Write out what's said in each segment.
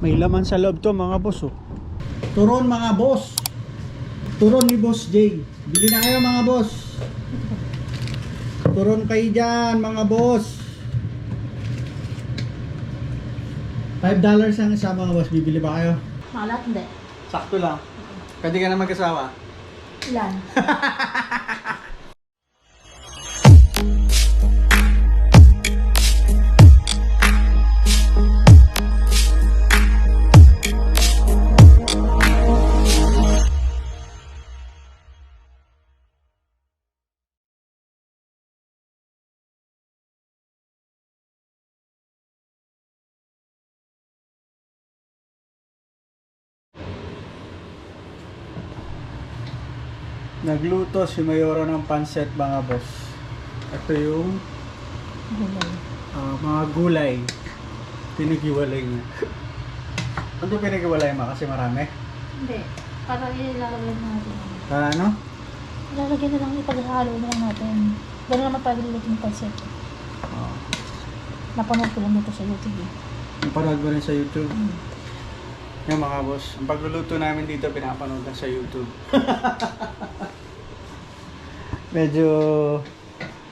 May laman sa loob to mga boss oh. Turon mga boss. Turon ni Boss J. Bili na kayo mga boss. Turon kayo dyan mga boss. $5 ang isa mga boss. Bibili ba kayo? Malat, hindi. Sakto lang. Pwede ka na magkasawa. Ilan? Nagluto si Mayora ng panset mga boss. Ito yung Gulay. ah, mga gulay. Pinagiwalay niya. ano pinagiwalay mo? Kasi marami. Hindi. Para ilalagay na natin. Para ano? Ilalagay na lang, ipaghalo na lang natin. Gano'n naman tayo nilagay ng pansit. Oh. Napanood ko lang dito sa YouTube. eh. Napanood mo rin sa YouTube. Hmm. Yan mga boss, ang pagluluto namin dito pinapanood lang sa YouTube. Medyo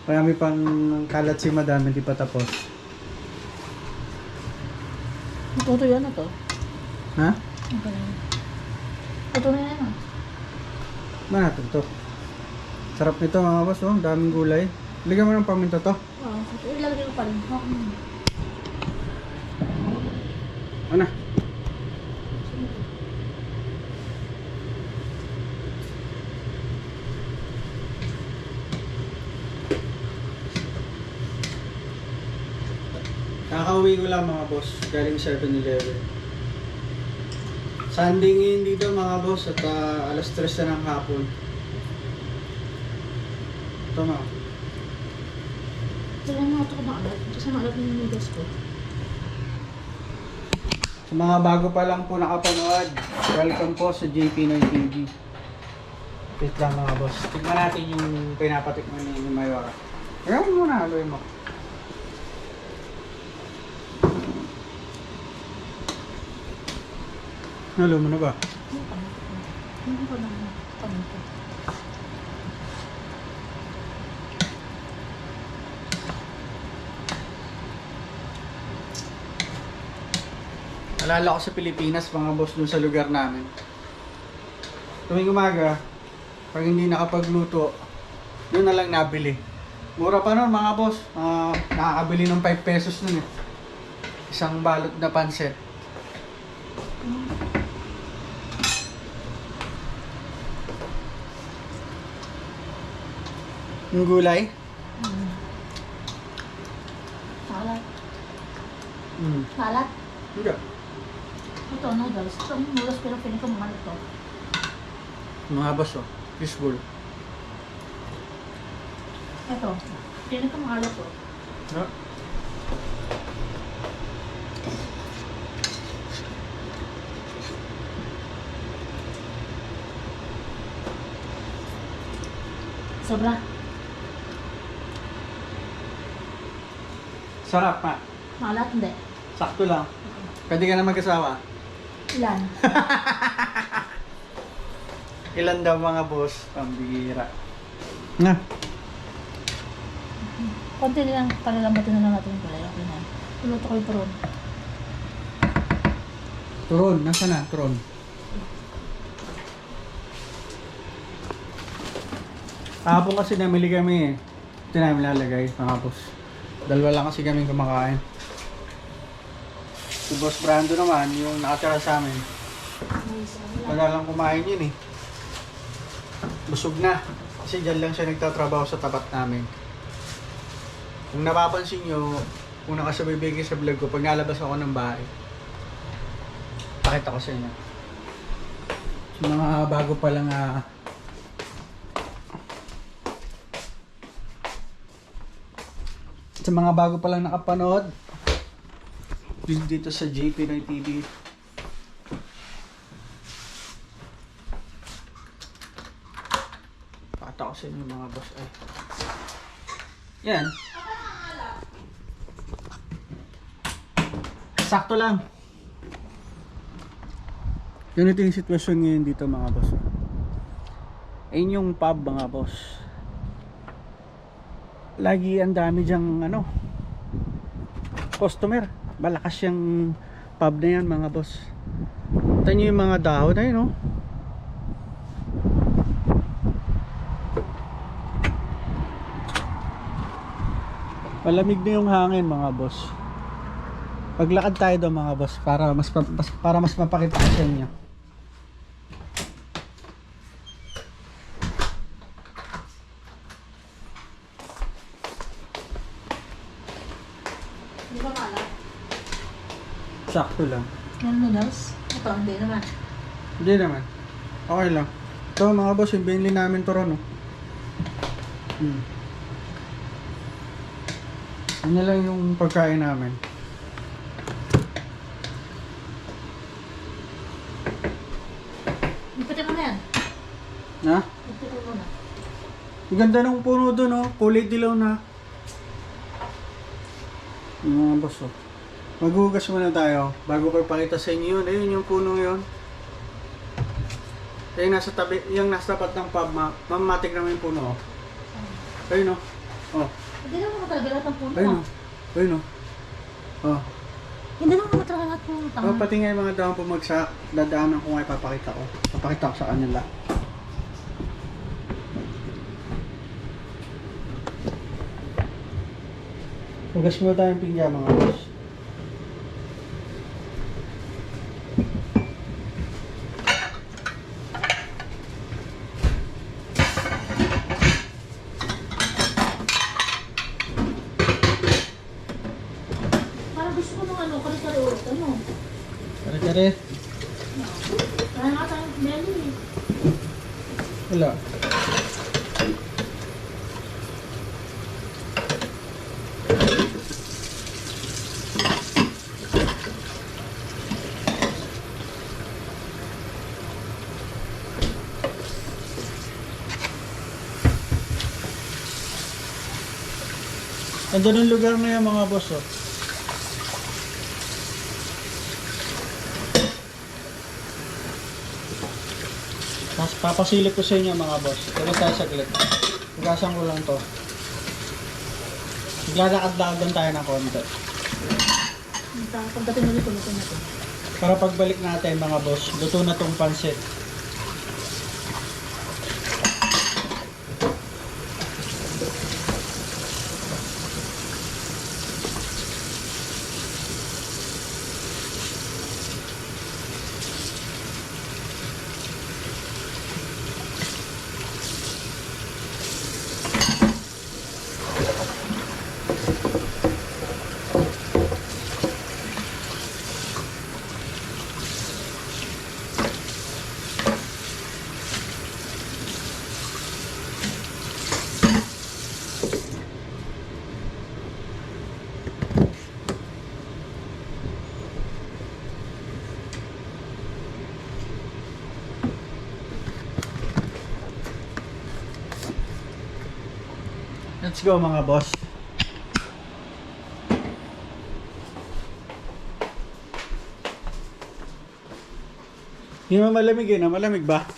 marami pang kalat si madam, hindi pa tapos. Ito yan na to. Ha? Ito na yan. Ito na yan ah. Manatag to. Sarap nito mga boss, oh. Ang daming gulay. Ligyan mo ng paminta to. Oo. ito ilalagay ko pa rin. Oh. Ano? Kakauwi ko lang mga boss, galing 7-Eleven. Sunday ngayon dito mga boss at ah, alas 3 na ng hapon. Ito mga. Ito lang ako na agad. Kasi maalat na yung noodles ko. Sa mga bago pa lang po nakapanood, welcome po sa JP9 TV. Wait lang mga boss. Tignan natin yung pinapatikman ni Mayora. Ayan mo muna, haluin mo. Halo mo na ba? Hindi ko na paminta. Alala ko sa Pilipinas, mga boss, dun sa lugar namin. Tuwing umaga, pag hindi nakapagluto, yun na lang nabili. Mura pa nun mga boss. Ah, nakakabili ng 5 pesos nun eh. Isang balot na pansit. Yung gulay? Hmm. Malat. Mm. Malat. Hindi. Ito, noodles. Ito, noodles pero piling ko mahal ito. Mga boss oh. Fishbowl. Ito. Piling ko mahal ito. No? Sobra. Sarap pa. Malat, hindi. Sakto lang. Pwede ka na magkasawa. Ilan? Ilan daw mga boss? Pambihira. Na. Konti lang, palalambatin na lang natin yung kulay. Okay na. Tuluto ko yung turon. Turon. Nasa na? Turon. Kahapon kasi namili kami eh. Ito namin lalagay mga boss. Dalawa lang kasi kami kumakain. Si Boss Brando naman, yung nakatira sa amin. Wala lang kumain yun eh. Busog na. Kasi dyan lang siya nagtatrabaho sa tapat namin. Kung napapansin nyo, kung nakasabay kayo sa vlog ko, pag nalabas ako ng bahay, pakita ko sa inyo. Mga bago pa lang sa mga bago pa lang nakapanood, dito sa JP Noy TV. Pakita ko sa inyo mga boss ay. Yan. Sakto lang. Ganito yung sitwasyon ngayon dito mga boss. Ayun yung pub mga boss. Lagi ang dami diyang ano, customer. Malakas yung pub na yan mga boss. Ito nyo yung mga dahon na yun, no? Malamig na yung hangin mga boss. Paglakad tayo doon mga boss para mas, mas para mas mapakita sa inyo. Di ba malam? Sakto lang. Yan noodles? Ito, hindi naman. Hindi naman. Okay lang. Ito mga boss, yung binili namin to ron. oh. Hmm. Ano lang yung pagkain namin. Ipitin mo na yan. Ha? Ipitin mo na. Ang ganda ng puno doon, oh. Kulay dilaw na. Yung Mga boss, oh. Maghugas muna tayo bago ko ipakita sa inyo yun. Ayun yung puno yun. Yung nasa tabi, yung nasa tapat ng pub, ma mamatik naman yung puno, oh. Ayun, oh. Oh, Hindi naman mo talaga lahat ng puno. ayun, ah. oh. Ayun, oh. Oh. Hindi naman mo talaga lahat ng Oh, pati nga yung mga daang bumagsak, dadaanan ko nga ipapakita ko. Papakita ko sa kanila. Hugas mo tayong pinggan mga boss. Parang gusto ko ano, kare-kare ulit. Ano? Kare-kare. Kaya nga tayong menu eh. Wala. Andun ang lugar na yan mga boss oh. Papasilip ko sa inyo mga boss. Tuloy tayo saglit. Hugasan ko lang to. Maglalakad-lakad lang tayo ng konti. Pagdating mo dito, luto na ito. Para pagbalik natin mga boss, luto na tong pansit. Let's go mga boss. Hindi naman malamig eh, malamig ba?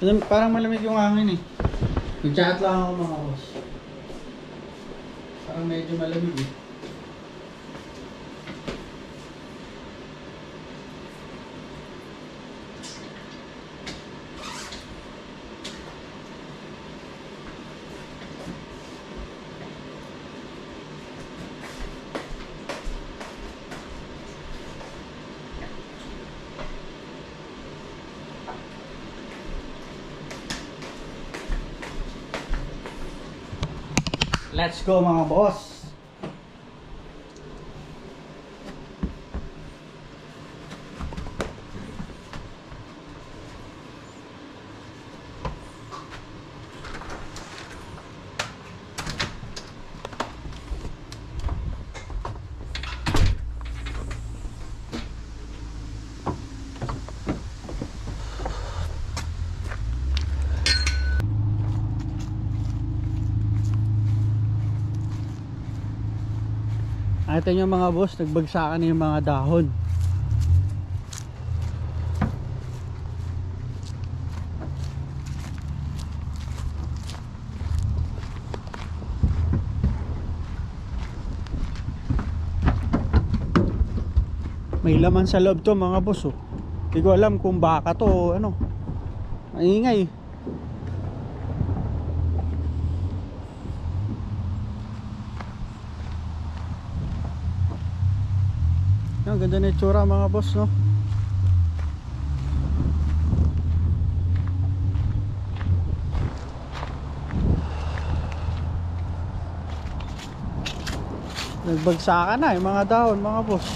Alam- Parang malamig yung hangin eh. Nag-chat lang ako mga boss. Parang medyo malamig eh. Let's go mga boss. Nakita nyo mga boss, nagbagsakan na yung mga dahon. May laman sa loob to mga boss oh. Hindi ko alam kung baka to ano. Maingay. Ganda na itsura mga boss no. Nagbagsakan na yung mga dahon mga boss.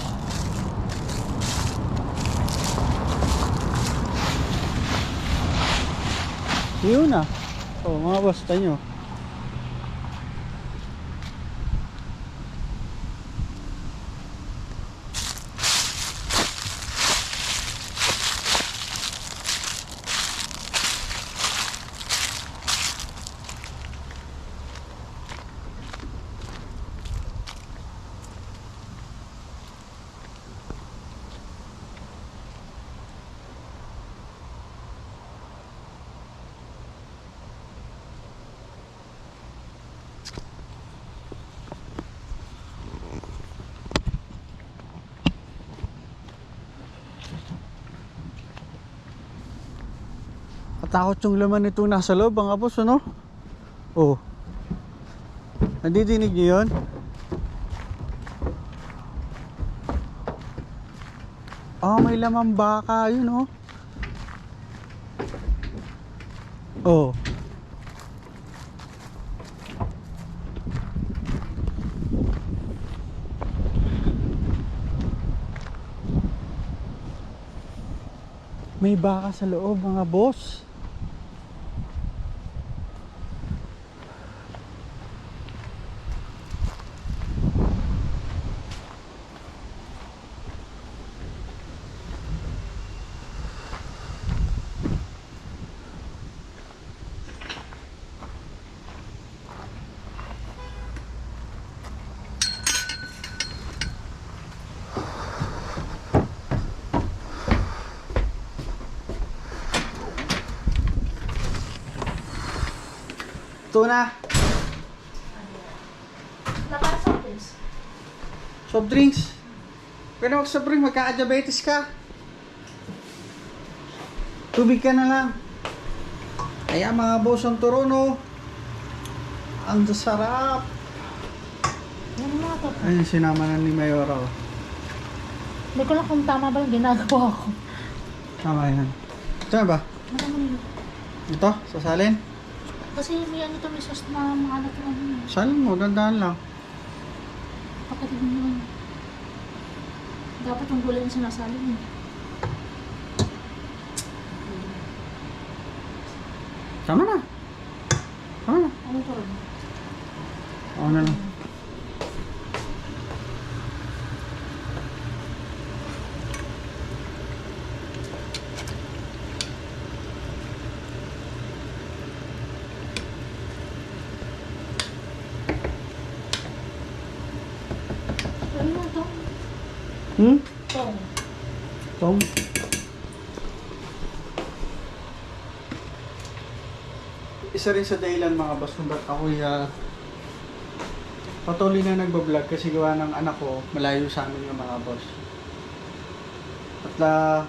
Yun na. Oh, mga boss, tanyo. Katakot yung laman nitong nasa loob, mga boss, ano? Oh. Nandidinig niyo yun? Oh, may lamang baka, yun, oh. Oh. May baka sa loob, mga boss. Ito na. Lakas sa office. Soft drinks. Pero wag soft drink, magka-diabetes ka. Tubig ka na lang. Kaya mga boss ang turono. Ang sarap. Ayun, sinama na ni Mayora. oh. Hindi ko lang kung tama ba yung ginagawa ko. Tama yan. Ito na ba? Ano naman yun? Ito, sasalin. Kasi may ano to, may sauce na mga anak ko ano. yun. Salin mo, dandahan lang. Kapatid mo yun. Dapat ang gulay yung sinasali mo. Tama na. Tama na. Ano to? Ako na lang. Ano na to? Hmm? Tong. Tom? Isa rin sa dahilan mga boss kung ba't ako uh, patuloy na nagbablog kasi gawa ng anak ko malayo sa amin yung mga boss. At uh,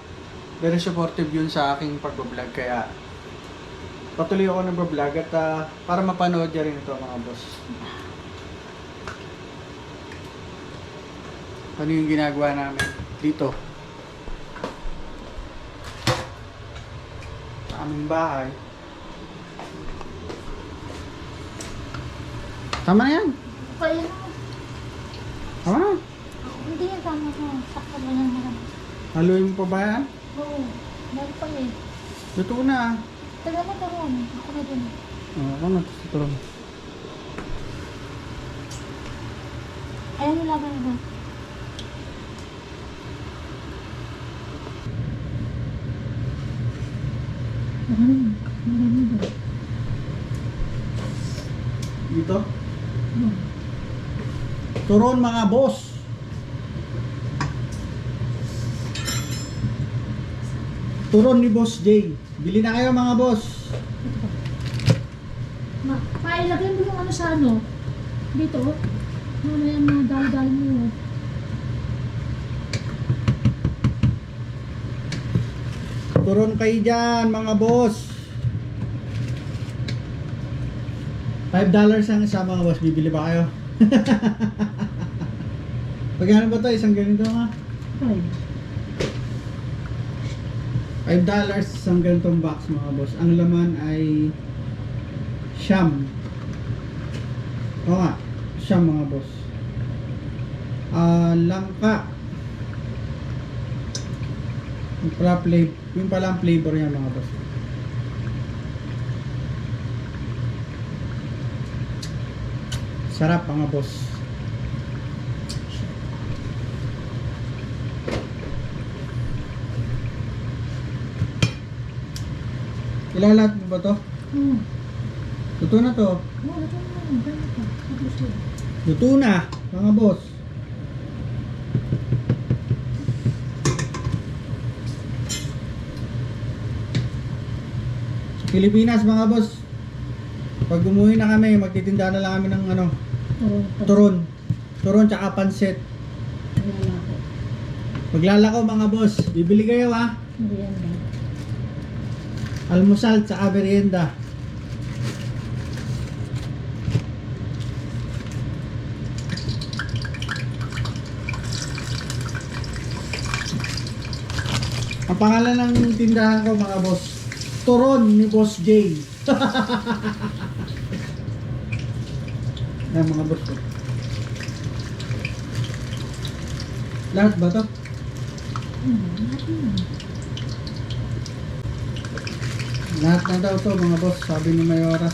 very supportive yun sa aking pagbablog kaya patuloy ako nagbablog at uh, para mapanood niya rin ito mga boss. Ano yung ginagawa namin dito? Sa aming bahay. Tama na yan. Kaya. Tama na. Hindi yan tama ko. Sakto ba yan marami? Haluin mo pa ba yan? Oo. Meron pa eh. Luto na. Taga mo taron. Ako na dun. Oo, ako na. Ito lang. Ayan yung laban na ba? Hmm. Dito. Turon mga boss. Turon ni Boss J. Bili na kayo mga boss. Ma, pailagay mo yung ano sa ano? Dito. Mamaya mga dal-dal mo. Turon kayo dyan, mga boss. $5 ang isa mga boss. Bibili ba kayo? Pagkano ba to? Isang ganito nga? Ay, $5 isang ganitong box mga boss. Ang laman ay siyam. Oo nga, siyam mga boss. Ah, langka. Yung pala, flavor, yung pala ang flavor niya mga boss. Sarap mga boss. Ilalat mo ba to? Hmm. Luto na to. Luto na, mga boss. Sa Pilipinas, mga boss. Pag umuwi na kami, magtitinda na lang kami ng ano, Turon. turon. Turon tsaka pansit. Wala ko. Paglalako mga boss, bibili kayo ha. Merienda. Almusal tsaka merienda. Ang pangalan ng tindahan ko mga boss, Turon ni Boss J. Yan mga boss ko. Lahat ba to? Hmm, lahat yun. Lahat na daw to mga boss, sabi ni Mayora.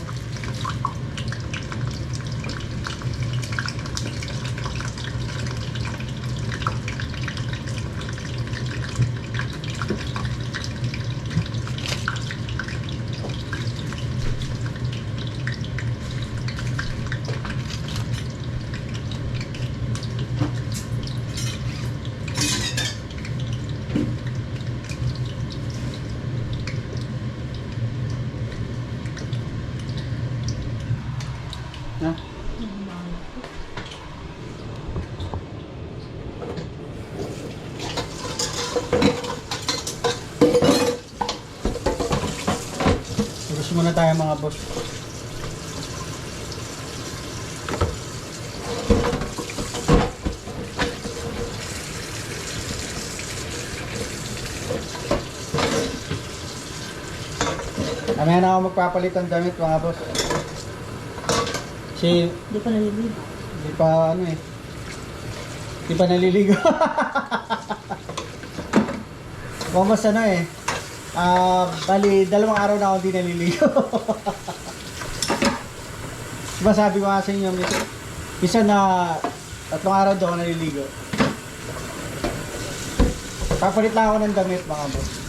Ha? Gusto muna tayo mga boss. Mamaya na ako magpapalit ng damit mga boss. Si Hindi pa naliligo. Di pa ano eh. Di pa naliligo. Almost ano eh. Ah, bali, dalawang araw na ako hindi naliligo. diba sabi ko nga sa inyo, minsan, minsan na tatlong araw daw ako naliligo. Papalit lang ako ng damit mga boss.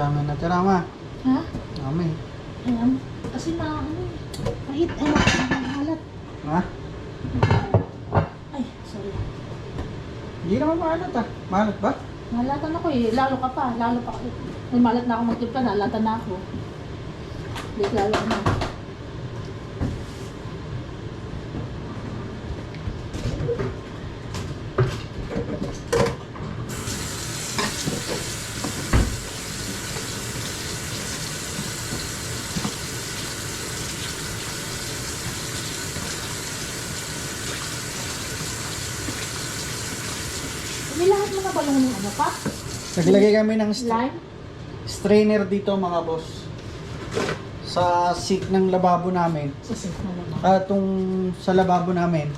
Dami na tira ma. Ha? Dami. Ayan. Kasi na, ano eh. Kahit, ano, halat. Ha? Ay, sorry. Hindi naman maalat ah. Maalat ba? Nalatan ako eh. Lalo ka pa. Lalo pa. May malat na ako magtimpla. Nalatan na ako. Hindi, lalo na. May lahat mga balong ng ano pa? Naglagay kami ng st- strainer dito mga boss. Sa sink ng lababo namin. Sisip na naman. At itong sa lababo namin.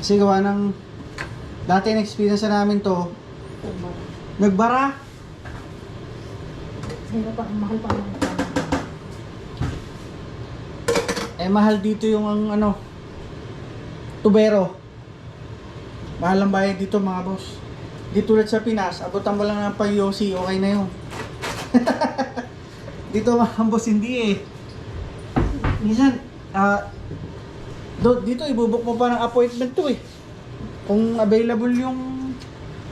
Kasi gawa ng dati na-experience na namin to. Nagbara. Pa, mahal pa naman. Eh mahal dito yung ang ano tubero. Mahal ang bayad dito mga boss. Di tulad sa Pinas, abutan mo lang ng payosi, okay na yun. dito mga boss hindi eh. Minsan, ah, do, dito ibubuk mo pa ng appointment to eh. Kung available yung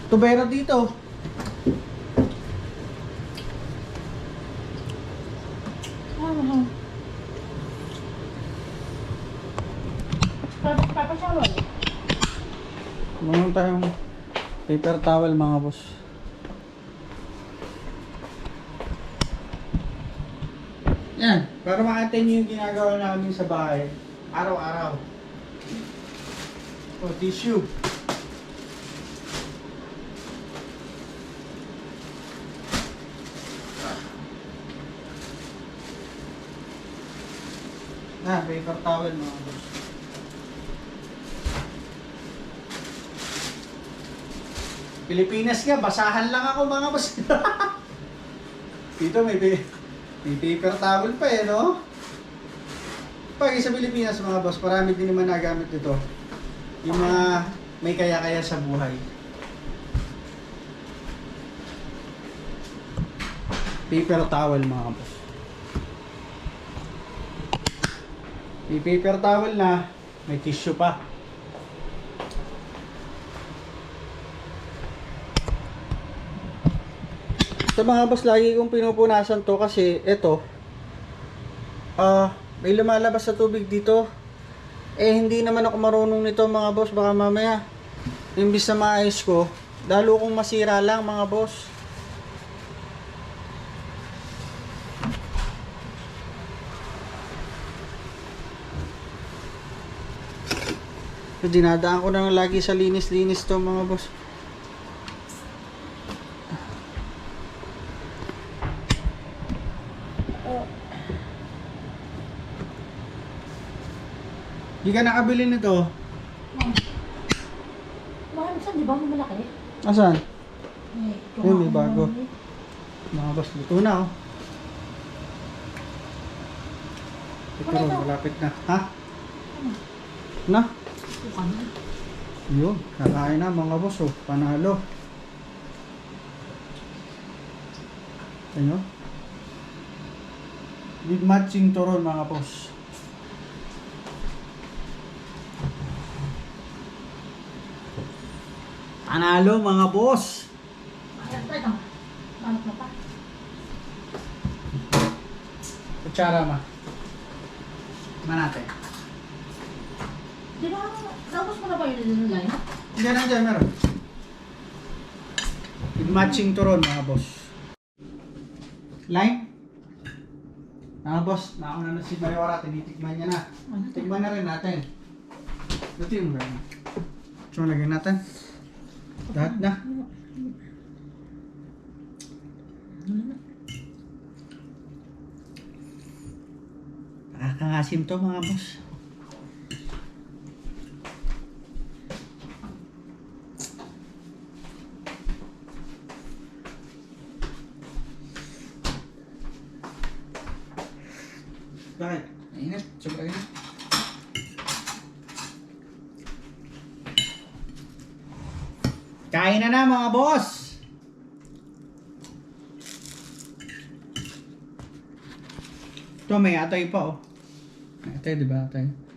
tubero dito. Ah, Papa, papa shower. Meron tayong paper towel mga boss. Yan, para makita niyo yung ginagawa namin sa bahay, araw-araw. O, tissue. Na, paper towel mga boss. Pilipinas nga, basahan lang ako mga boss. Dito may, may paper towel pa eh, no? Pag sa Pilipinas mga boss, marami din naman nagamit dito. Yung mga may kaya-kaya sa buhay. Paper towel mga boss. May paper towel na, may tissue pa. Sa mga boss, lagi kong pinupunasan to kasi ito, ah, may lumalabas sa tubig dito. Eh, hindi naman ako marunong nito mga boss, baka mamaya, imbis na maayos ko, lalo kong masira lang mga boss. So, dinadaan ko na lagi sa linis-linis to mga boss. Hindi ka nakabili nito. Mahal saan, di ba? Malaki. Asan? Eh, Yun, may bago. Mga boss, luto na oh. Ito Ano rin, ito? malapit na. Ha? Na? Bukan na. Yun, kakain na mga boss oh. Panalo. Ano? With matching turon mga boss. Panalo mga boss. Kutsara ma. Manate. Di ba, naubos mo na ba yung line? Diyan na dyan, meron. With matching turon mga boss. Line? Mga boss, nauna na si Mayora, tinitikman niya na. Ano? Tikman na rin natin. Ito yung gano'n. So, lagyan natin. Lahat na. Nakakangasim to mga boss. Kain na na mga boss! Ito may atay pa oh. Atay, di ba atay?